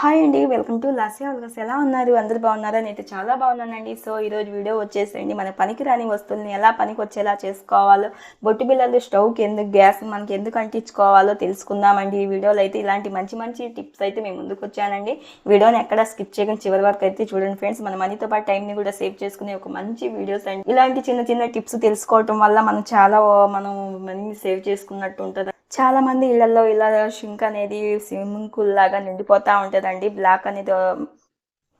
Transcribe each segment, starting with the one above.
Hi అండి welcome to లాసియా ఉల్గస్ ఎలా ఉన్నారు? అందరు బాగున్నారా? నేను చాలా బాగున్నానండి. సో ఈరోజు వీడియో వచ్చేసేయండి. మన పనికి రాని వస్తువుల్ని ఎలా పనికి వచ్చేలా చేసుకోవాలో బొట్టు బిల్లలు స్టవ్కి ఎందుకు గ్యాస్ మనకి ఎందుకు అంటించుకోవాలో తెలుసుకుందామండి. ఈ వీడియోలో అయితే ఇలాంటి మంచి మంచి టిప్స్ అయితే మేము ముందుకు వచ్చానండి. వీడియోని ఎక్కడ స్కిప్ చేయకుండా చివరి వరకు అయితే చూడండి ఫ్రెండ్స్. మన మనీతో పాటు టైంని కూడా సేవ్ చేసుకునే ఒక మంచి వీడియోస్ అండి. ఇలాంటి చిన్న చిన్న టిప్స్ తెలుసుకోవటం వల్ల మనం చాలా మనం మనీ సేవ్ చేసుకున్నట్టు ఉంటుంది. చాలా మంది ఇళ్ళలో ఇలా షింక్ అనేది స్విమ్మింగ్ పూల్ లాగా నిండిపోతా ఉంటుందండి. బ్లాక్ అనేది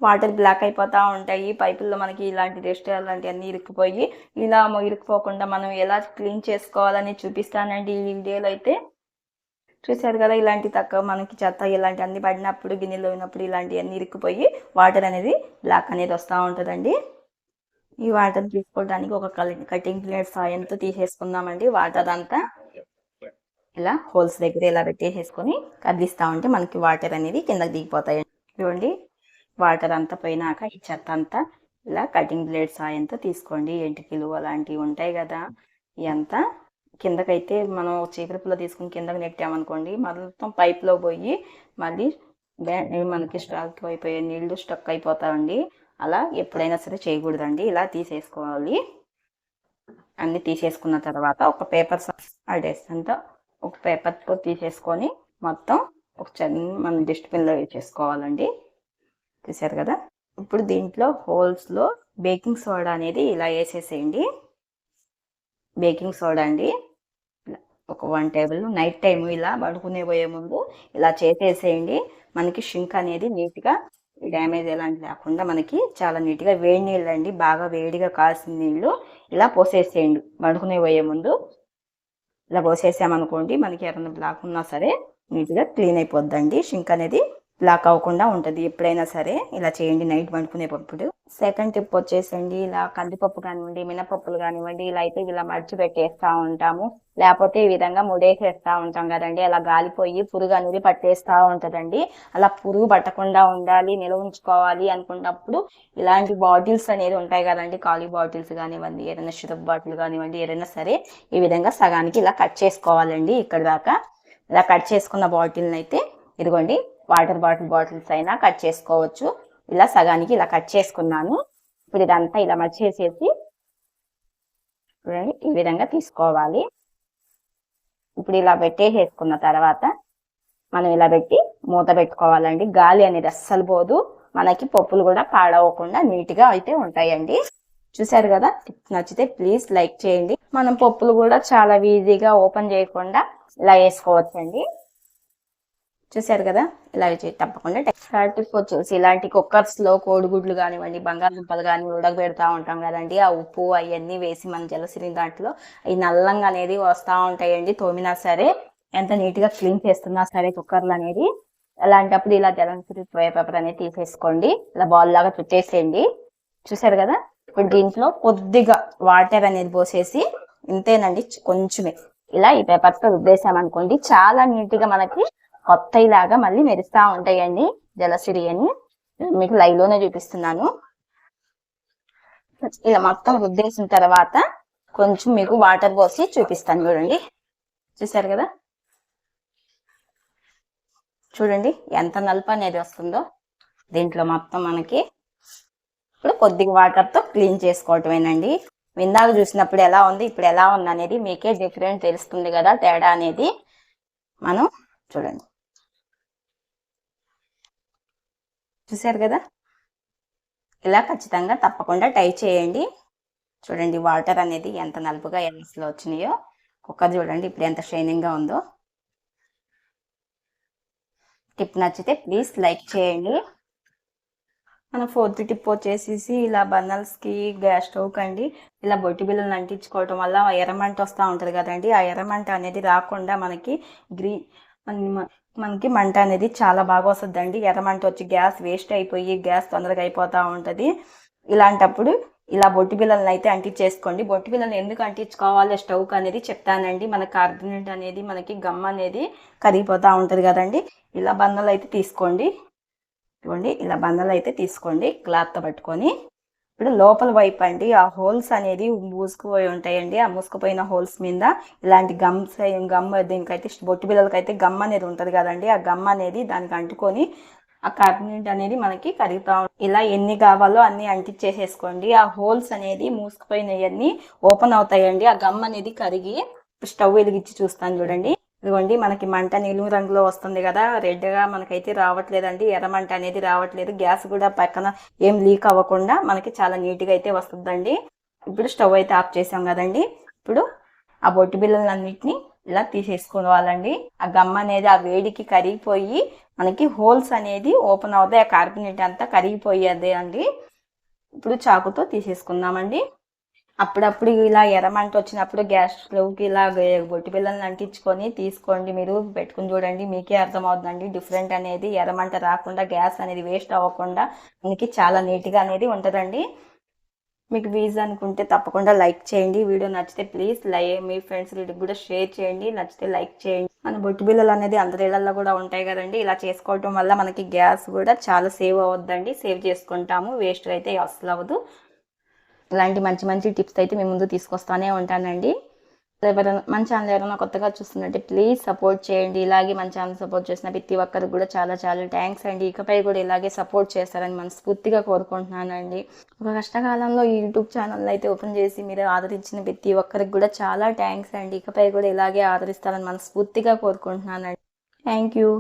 వాటర్ బ్లాక్ అయిపోతూ ఉంటాయి. పైపుల్లో మనకి ఇలాంటి డస్ట్ అలాంటివన్నీ ఇరుక్కుపోయి ఇలా ఇరుక్కుపోకుండా మనం ఎలా క్లీన్ చేసుకోవాలని చూపిస్తానండి ఈ వీడియోలో అయితే. చూసారు కదా ఇలాంటి తక్కువ మనకి చెత్త ఇలాంటి అన్ని పడినప్పుడు గిన్నెలో ఉన్నప్పుడు ఇలాంటివన్నీ ఇరుక్కుపోయి వాటర్ అనేది బ్లాక్ అనేది వస్తూ ఉంటుందండి. ఈ వాటర్ తీసుకోవడానికి ఒక కటింగ్ ప్లేట్ సాయంతో తీసేసుకుందామండి. వాటర్ అంతా ఇలా హోల్స్ దగ్గర ఇలా పెట్టేసేసుకొని కదిలిస్తూ ఉంటే మనకి వాటర్ అనేది కిందకి దిగిపోతాయి. చూడండి వాటర్ అంతా పోయినాక ఈ చెత్త అంతా ఇలా కటింగ్ బ్లేడ్ సాయంతో తీసుకోండి. ఎంటికిలు అలాంటివి ఉంటాయి కదా ఇవంతా కిందకైతే మనం చీకటి పుల్ల తీసుకుని కిందకి నెట్టామనుకోండి మొత్తం పైప్లో పోయి మళ్ళీ మనకి స్టాక్ అయిపోయే నీళ్ళు స్టక్ అయిపోతామండి అలా ఎప్పుడైనా సరే చేయకూడదండి. ఇలా తీసేసుకోవాలి. అన్నీ తీసేసుకున్న తర్వాత ఒక పేపర్ అడేస్తంతో ఒక పేపర్తో తీసేసుకొని మొత్తం ఒక చిన్న మనం డస్ట్బిన్లో వేసేసుకోవాలండి. చూసారు కదా? ఇప్పుడు దీంట్లో హోల్స్లో బేకింగ్ సోడా అనేది ఇలా వేసేసేయండి. బేకింగ్ సోడా అండి. ఒక వన్ టేబుల్ నైట్ టైం ఇలా పడుకునే పోయే ముందు ఇలా చేసేసేయండి. మనకి షింక్ అనేది నీట్గా డ్యామేజ్ ఎలాంటి లేకుండా మనకి చాలా నీట్గా వేడి నీళ్ళు అండి బాగా వేడిగా కాల్సిన నీళ్ళు ఇలా పోసేసేయండి. పడుకునే పోయే ముందు ఇలా పోసేసామనుకోండి మనకి ఎర్రని బ్లాక్ ఉన్నా సరే నీట్గా క్లీన్ అయిపోద్దండి. షింక్ అనేది బ్లాక్ అవ్వకుండా ఉంటుంది ఎప్పుడైనా సరే. ఇలా చేయండి నైట్ వండుకునేటప్పుడు సెకండ్ టిప్ వచ్చేసండి. ఇలా కందిపప్పు కానివ్వండి మినపప్పులు కానివ్వండి ఇలా అయితే ఇలా మడిచి పెట్టేస్తా ఉంటాము. లేకపోతే ఈ విధంగా ముడేసేస్తా ఉంటాం కదండి. అలా గాలిపోయి పురుగు అనేది పట్టేస్తా ఉంటదండి. అలా పురుగు పట్టకుండా ఉండాలి నిల్వ ఉంచుకోవాలి అనుకున్నప్పుడు ఇలాంటి బాటిల్స్ అనేది ఉంటాయి కదండి. ఖాళీ బాటిల్స్ కానివ్వండి ఏదైనా షురప్ బాటిల్ కానివ్వండి ఏదైనా సరే ఈ విధంగా సగానికి ఇలా కట్ చేసుకోవాలండి. ఇక్కడ దాకా ఇలా కట్ చేసుకున్న బాటిల్ని అయితే ఇదిగోండి. వాటర్ బాటిల్ బాటిల్స్ అయినా కట్ చేసుకోవచ్చు. ఇలా సగానికి ఇలా కట్ చేసుకున్నాను. ఇప్పుడు ఇదంతా ఇలా మర్చేసేసి చూడండి ఈ విధంగా తీసుకోవాలి. ఇప్పుడు ఇలా పెట్టేసేసుకున్న తర్వాత మనం ఇలా పెట్టి మూత పెట్టుకోవాలండి. గాలి అనేది అస్సలు పోదు. మనకి పప్పులు కూడా పాడవకుండా నీట్గా అయితే ఉంటాయండి. చూసారు కదా? నచ్చితే ప్లీజ్ లైక్ చేయండి. మనం పప్పులు కూడా చాలా ఈజీగా ఓపెన్ చేయకుండా ఇలా వేసుకోవచ్చండి. చూసారు కదా? ఇలా తప్పకుండా థర్డ్ టిప్ వచ్చేసి ఇలాంటి కుక్కర్స్లో కోడిగుడ్లు కానివ్వండి బంగాళదుంపలు కానీ ఉడకబెడతా ఉంటాం కదండి. ఆ ఉప్పు అవన్నీ వేసి మన జలసిరి దాంట్లో ఈ నల్లంగా అనేది వస్తూ ఉంటాయండి. తోమినా సరే ఎంత నీట్గా క్లీన్ చేస్తున్నా సరే కుక్కర్లు అనేది. అలాంటప్పుడు ఇలా జలసిరి పేపర్ అనేది తీసేసుకోండి. ఇలా బాల్ లాగా చుట్టేసేయండి. చూసారు కదా? ఇప్పుడు దీంట్లో కొద్దిగా వాటర్ అనేది పోసేసి ఇంతేనండి కొంచెమే. ఇలా ఈ పేపర్తో చాలా నీట్గా మనకి కొత్త ఇలాగా మళ్ళీ మెరుస్తూ ఉంటాయండి జలసిరి అని మీకు లైవ్లోనే చూపిస్తున్నాను. ఇలా మొత్తం రుద్దేసిన తర్వాత కొంచెం మీకు వాటర్ పోసి చూపిస్తాను చూడండి. చూసారు కదా? చూడండి ఎంత నలుపు అనేది వస్తుందో. దీంట్లో మొత్తం మనకి ఇప్పుడు కొద్దిగా వాటర్తో క్లీన్ చేసుకోవటమేనండి. ఇందాక చూసినప్పుడు ఎలా ఉంది ఇప్పుడు ఎలా ఉంది అనేది మీకే డిఫరెంట్ తెలుస్తుంది కదా తేడా అనేది. మనం చూడండి. చూసారు కదా? ఇలా ఖచ్చితంగా తప్పకుండా టై చేయండి. చూడండి వాటర్ అనేది ఎంత నలుపుగా ఎన్స్లో వచ్చినాయో. కుక్కర్ చూడండి ఇప్పుడు ఎంత షైనింగ్గా ఉందో. టిప్ నచ్చితే ప్లీజ్ లైక్ చేయండి. మన ఫోర్త్ టిప్ వచ్చేసేసి ఇలా బర్నల్స్కి గ్యాస్ స్టవ్ కండి ఇలా బొట్టి బిల్లులు అంటించుకోవటం వల్ల ఆ ఎర్రమంట వస్తూ ఉంటుంది కదండి. ఆ ఎర్రమంట అనేది రాకుండా మనకి గ్రీ మనకి మంట అనేది చాలా బాగా వస్తుందండి. ఎర్రమంట వచ్చి గ్యాస్ వేస్ట్ అయిపోయి గ్యాస్ తొందరగా అయిపోతూ ఉంటుంది. ఇలాంటప్పుడు ఇలా బొట్టి బిల్లలను అయితే అంటించేసుకోండి. బొట్టి బిల్లలు ఎందుకు అంటించుకోవాలి? స్టవ్ అనేది చెప్తానండి. మన కార్బోనేట్ అనేది మనకి గమ్ అనేది కరిగిపోతూ ఉంటుంది కదండి. ఇలా బందలు అయితే తీసుకోండి. ఇవ్వండి ఇలా బందలు అయితే తీసుకోండి. క్లాత్తో పట్టుకొని ఇప్పుడు లోపల వైపు అండి ఆ హోల్స్ అనేది మూసుకుపోయి ఉంటాయండి. ఆ మూసుకుపోయిన హోల్స్ మీద ఇలాంటి గమ్స్ గమ్ దీనికైతే బొట్టు బిల్లలకైతే గమ్ అనేది ఉంటుంది కదండి. ఆ గమ్ అనేది దానికి అంటుకొని ఆ కార్బోనేట్ అనేది మనకి కరుగుతా ఇలా ఎన్ని కావాలో అన్ని అంటించేసేసుకోండి ఆ హోల్స్ అనేది మూసుకుపోయినవన్నీ ఓపెన్ అవుతాయండి. ఆ గమ్ అనేది కరిగి స్టవ్ వెలిగించి చూస్తాను చూడండి. ఇదిగోండి మనకి మంట నీలం రంగులో వస్తుంది కదా రెడ్గా మనకైతే రావట్లేదండి ఎర్రమంట అనేది రావట్లేదు గ్యాస్ కూడా పక్కన ఏం లీక్ అవ్వకుండా మనకి చాలా నీట్గా అయితే వస్తుందండి. ఇప్పుడు స్టవ్ అయితే ఆఫ్ చేసాం కదండి ఇప్పుడు ఆ బొట్టు బిల్లలన్నింటినీ ఇలా తీసేసుకోవాలండి. ఆ గమ్ అనేది ఆ వేడికి కరిగిపోయి మనకి హోల్స్ అనేది ఓపెన్ అవుతాయి ఆ కార్బినేట్ అంతా కరిగిపోయేది అండి. ఇప్పుడు చాకుతో తీసేసుకుందామండి. అప్పుడప్పుడు ఇలా ఎర్రమంట వచ్చినప్పుడు గ్యాస్ స్టవ్కి ఇలా బొట్టి పిల్లల్ని అంటించుకొని తీసుకోండి మీరు పెట్టుకుని చూడండి మీకే అర్థమవుతుందండి. డిఫరెంట్ అనేది ఎర్రమంట రాకుండా గ్యాస్ అనేది వేస్ట్ అవ్వకుండా మనకి చాలా నీట్గా అనేది ఉంటుందండి. మీకు వీజ్ అనుకుంటే తప్పకుండా లైక్ చేయండి. వీడియో నచ్చితే ప్లీజ్ లై మీ ఫ్రెండ్స్ కూడా షేర్ చేయండి. నచ్చితే లైక్ చేయండి. మన బొట్టు బిల్లలు అనేది అందరి ఇళ్ళలో కూడా ఉంటాయి కదండి. ఇలా చేసుకోవటం వల్ల మనకి గ్యాస్ కూడా చాలా సేవ్ అవుద్దండి సేవ్ చేసుకుంటాము. వేస్ట్ అయితే అసలు అవ్వదు. ఇలాంటి మంచి మంచి టిప్స్ అయితే మీ ముందు తీసుకొస్తానే ఉంటానండి. ఎవరైనా మన ఛానల్ ఎవరైనా కొత్తగా చూస్తున్నట్టే ప్లీజ్ సపోర్ట్ చేయండి. ఇలాగే మన ఛానల్ సపోర్ట్ చేసిన ప్రతి ఒక్కరికి కూడా చాలా చాలా థ్యాంక్స్ అండి. ఇకపై కూడా ఇలాగే సపోర్ట్ చేస్తారని మనస్ఫూర్తిగా కోరుకుంటున్నానండి. ఒక కష్టకాలంలో ఈ యూట్యూబ్ ఛానల్ అయితే ఓపెన్ చేసి మీరు ఆదరించిన ప్రతి ఒక్కరికి కూడా చాలా థ్యాంక్స్ అండి. ఇకపై కూడా ఇలాగే ఆదరిస్తారని మనస్ఫూర్తిగా కోరుకుంటున్నానండి. Thank you.